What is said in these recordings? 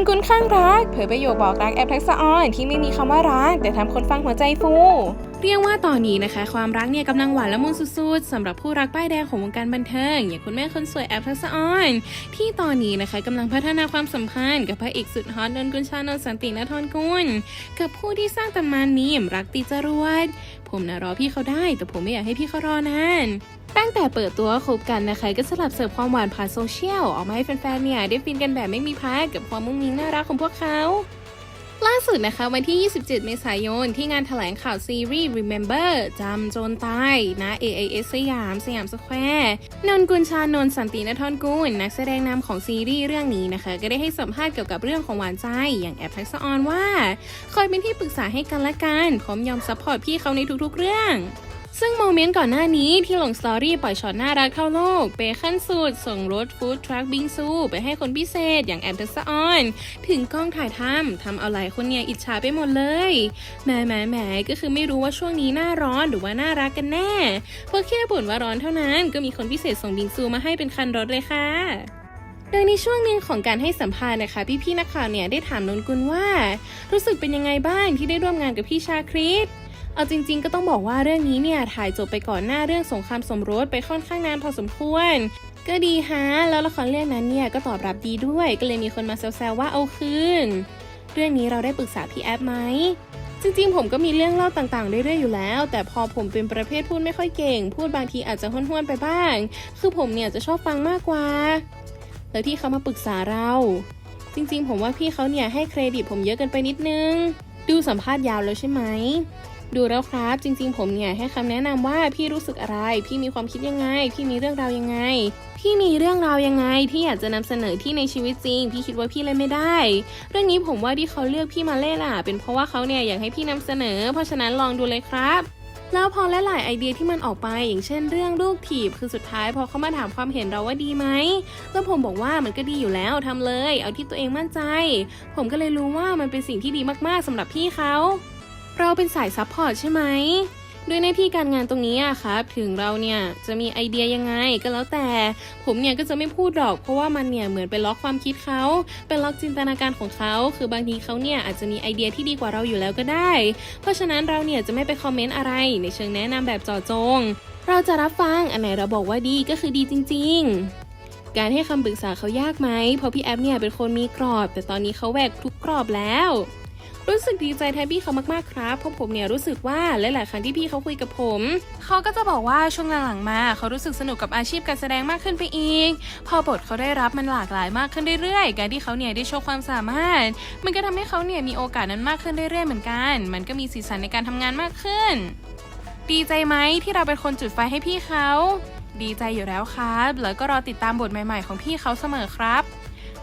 นนกุณข้างรัก เผยประโยคบอกรักแอปทักษะออนที่ไม่มีคำว่ารัก แต่ทำคนฟังหัวใจฟู เรียกว่าตอนนี้นะคะ ความรักเนี่ยกำลังหวานละมุนสุดๆสำหรับผู้รักป้ายแดงของวงการบันเทิง อย่างคุณแม่คนสวยแอปทักษะออน ที่ตอนนี้นะคะกำลังพัฒนาความสัมพันธ์กับพระเอกสุดฮอตนนกุลชานนสันตินทรกุลกับผู้ที่สร้างตำนานมีมรักติจรวดผมนะรอพี่เขาได้ แต่ผมไม่อยากให้พี่เขารอนานตั้งแต่เปิดตัวคบกันนะคะ ก็สลับเสิร์ฟความหวานผ่านโซเชียลออกมาให้แฟนๆเนี่ยได้ฟินกันแบบไม่มีพักกับความมุ้งมิ้งน่ารักของพวกเขา ล่าสุดนะคะวันที่ 27 เมษายน ที่งานแถลงข่าวซีรีส์ Remember จำโจนตายนะ AIS สยาม สยามสแควร์นนกุลชานนสันตินทรกุล นักแสดงนำของซีรีส์เรื่องนี้นะคะ ก็ได้ให้สัมภาษณ์เกี่ยวกับเรื่องของหวานใจ อย่างแอปทักษออนว่า คอยเป็นที่ปรึกษาให้กันและกันพร้อมยอมซัพพอร์ตพี่เขาในทุกๆเรื่อง ซึ่งโมเมนต์ก่อนหน้านี้ที่หลงสตอรี่ปล่อยช็อตน่ารักเข้าโลก เปขั้นสุด ส่งรถฟู้ดทรัคบิงซู ไปให้คนพิเศษอย่างแอมเทสออน ถึงกล้องถ่ายทำทำเอาหลายคนเนี่ยอิจฉาไปหมดเลยแหมแหมแหมก็คือไม่รู้ว่าช่วงนี้หน้าร้อนหรือว่าน่ารักกันแน่เพราะแค่บ่นว่าร้อนเท่านั้นก็มีคนพิเศษส่งบิงซูมาให้เป็นคันรถเลยค่ะโดยในช่วงหนึ่งของการให้สัมภาษณ์นะคะ พี่ๆนักข่าวเนี่ยได้ถามนนกุลว่า รู้สึกเป็นยังไงบ้างที่ได้ร่วมงานกับพี่ชาคริส เอาจริงๆ ก็ต้องบอกว่าเรื่องนี้เนี่ยถ่ายจบไปก่อนหน้าเรื่องสงครามสมรสไปค่อนข้างนานพอสมควร ก็ดีฮะ แล้วละครเรื่องนั้นเนี่ยก็ตอบรับดีด้วย ก็เลยมีคนมาแซวๆว่าเอาคืน เรื่องนี้เราได้ปรึกษาพี่แอปไหมจริงๆ ผมก็มีเรื่องเล่าต่างๆ เรื่อยๆ อยู่แล้ว แต่พอผมเป็นประเภทพูดไม่ค่อยเก่ง พูดบางทีอาจจะห้วนๆ ไปบ้าง คือผมเนี่ยจะชอบฟังมากกว่า แล้วที่เขามาปรึกษาเรา จริงๆ ผมว่าพี่เขาเนี่ยให้เครดิตผมเยอะเกินไปนิดนึง ดูสัมภาษณ์ยาวแล้วใช่ไหม ดูแล้วครับจริง ๆ ผมเนี่ยให้คำแนะนำว่าพี่รู้สึกอะไร พี่มีความคิดยังไง พี่มีเรื่องราวยังไง พี่มีเรื่องราวยังไงที่อยากจะนำเสนอที่ในชีวิตจริง พี่คิดว่าพี่เล่นไม่ได้ เรื่องนี้ผมว่าที่เขาเลือกพี่มาเล่นอะ เป็นเพราะว่าเขาเนี่ยอยากให้พี่นำเสนอ เพราะฉะนั้นลองดูเลยครับแล้วพอและหลายไอเดียที่มันออกไปอย่างเช่นเรื่องลูกถีบคือสุดท้ายพอเขามาถามความเห็นเราว่าดีไหมแล้วผมบอกว่ามันก็ดีอยู่แล้วทำเลย เอาที่ตัวเองมั่นใจ ผมก็เลยรู้ว่ามันเป็นสิ่งที่ดีมากๆสำหรับพี่เขา เราเป็นสายซัพพอร์ตใช่ไหมด้วยหน้าที่การงานตรงนี้อะครับ ถึงเราเนี่ยจะมีไอเดียยังไงก็แล้วแต่ ผมเนี่ยก็จะไม่พูดหรอก เพราะว่ามันเนี่ยเหมือนเป็นล็อกความคิดเขาเป็นล็อกจินตนาการของเขา คือบางทีเขาเนี่ยอาจจะมีไอเดียที่ดีกว่าเราอยู่แล้วก็ได้ เพราะฉะนั้นเราเนี่ยจะไม่ไปคอมเมนต์อะไร ในเชิงแนะนำแบบจาะจง เราจะรับฟังอันไหนเราบอกว่าดีก็คือดีจริง ๆการให้คำปรึกษาเขายากไหม เพราะพี่แอฟเนี่ยเป็นคนมีกรอบ แต่ตอนนี้เขาแหวกทุกกรอบแล้ว รู้สึกดีใจแทนพี่เขามากๆครับเพราะผมเนี่ยรู้สึกว่าหลายๆครั้งที่พี่เขาคุยกับผม เขาก็จะบอกว่าช่วงหลังๆมาเขารู้สึกสนุกกับอาชีพการแสดงมากขึ้นไปอีก พอบทเขาได้รับมันหลากหลายมากขึ้นเรื่อยๆ การที่เขาเนี่ยได้โชว์ความสามารถ มันก็ทำให้เขาเนี่ยมีโอกาสนั้นมากขึ้นเรื่อยๆเหมือนกัน มันก็มีสีสันในการทำงานมากขึ้น ดีใจไหมที่เราเป็นคนจุดไฟให้พี่เขา ดีใจอยู่แล้วครับ แล้วก็รอติดตามบทใหม่ ๆ ของพี่เขาเสมอครับ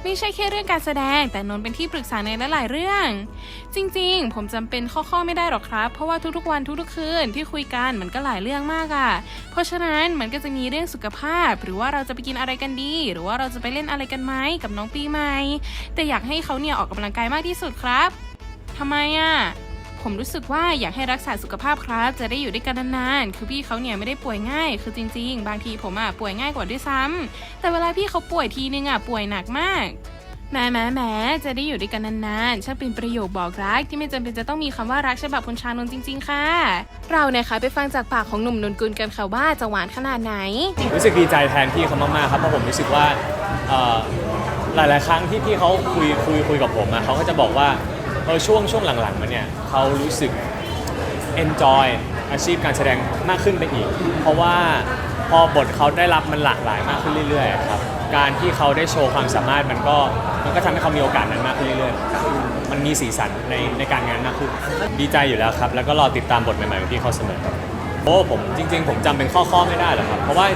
ไม่ใช่แค่เรื่องการแสดง แต่นนเป็นที่ปรึกษาในหลายๆเรื่อง จริงๆ ผมจำเป็นข้อๆไม่ได้หรอกครับ เพราะว่าทุกๆวันทุกๆคืนที่คุยกันมันก็หลายเรื่องมากอะ่ะ เพราะฉะนั้นมันก็จะมีเรื่องสุขภาพ หรือว่าเราจะไปกินอะไรกันดี หรือว่าเราจะไปเล่นอะไรกันไหมกับน้องปีใหม่แต่อยากให้เขาเนี่ยออกกำลังกายมากที่สุดครับทำไมอะ ผมรู้สึกว่าอยากให้รักษาสุขภาพครับจะได้อยู่ด้วยกันนานๆคือพี่เขาเนี่ยไม่ได้ป่วยง่าย คือจริง ๆ บางทีผมอะป่วยง่ายกว่าด้วยซ้ำแต่เวลาพี่เขาป่วยทีนึงอะป่วยหนักมากแหมแหมแหมจะได้อยู่ด้วยกันนานๆช่างเป็นประโยคบอกรักที่ไม่จำเป็นจะต้องมีคำว่ารักฉบับคุณชานนท์จริง ๆ ค่ะ เราเนี่ยคะไปฟังจากปากของหนุ่มนนกุลกันค่ะว่าจะหวานขนาดไหน รู้สึกดีใจแทนพี่เขามากๆครับเพราะผมรู้สึกว่าหลายๆครั้งที่พี่เขาคุยคุยคุยกับผมอะเขาก็จะบอกว่า เออช่วงช่วงหลังๆมาเนี่ยเขารู้สึก enjoy อาชีพการแสดงมากขึ้นไปอีก เพราะว่าพอบทเขาได้รับมันหลากหลายมากขึ้นเรื่อยๆครับการที่เขาได้โชว์ความสามารถมันก็มันก็ทำให้เขามีโอกาสนั้นมากขึ้นเรื่อยๆ มันมีสีสันในในการงานมากขึ้น ดีใจอยู่แล้วครับ แล้วก็รอติดตามบทใหม่ๆของพี่เขาเสมอครับโอ้ผมจริง ๆ ผมจำเป็นข้อๆไม่ได้หรอกครับ เพราะว่า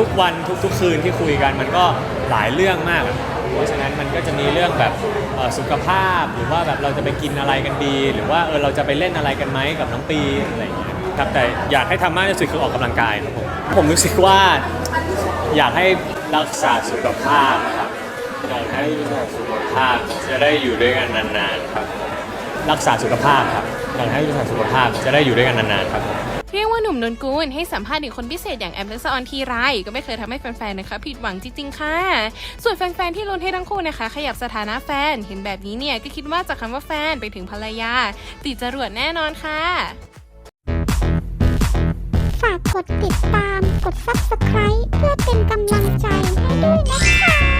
ทุกๆวันทุกๆคืนที่คุยกันมันก็หลายเรื่องมากอะ เพราะฉะนั้นมันก็จะมีเรื่องแบบสุขภาพ หรือว่าแบบเราจะไปกินอะไรกันดี หรือว่าเออเราจะไปเล่นอะไรกันไหมกับน้องปีอะไรอย่างเงี้ยครับแต่อยากให้ทำมากที่สุดคือออกกำลังกายครับผมผมรู้สึกว่าอยากให้รักษาสุขภาพครับอยากให้รักษาสุขภาพจะได้อยู่ด้วยกันนานๆครับรักษาสุขภาพครับอยากให้รักษาสุขภาพจะได้อยู่ด้วยกันนานๆครับผม หนุ่มนนกูลให้สัมภาษณ์ถึงคนพิเศษอย่างแอมทักษออนทีไรก็ไม่เคยทำให้แฟนๆนะคะผิดหวังจริงๆค่ะ ส่วนแฟนๆที่ลุ้นให้ทั้งคู่นะคะ ขยับสถานะแฟนเห็นแบบนี้เนี่ยก็คิดว่าจากคาว่าแฟนไปถึงภรรยาติดจรวดแน่นอนค่ะ ฝากกดติดตามกด subscribe เพื่อเป็นกำลังใจให้ด้วยนะคะ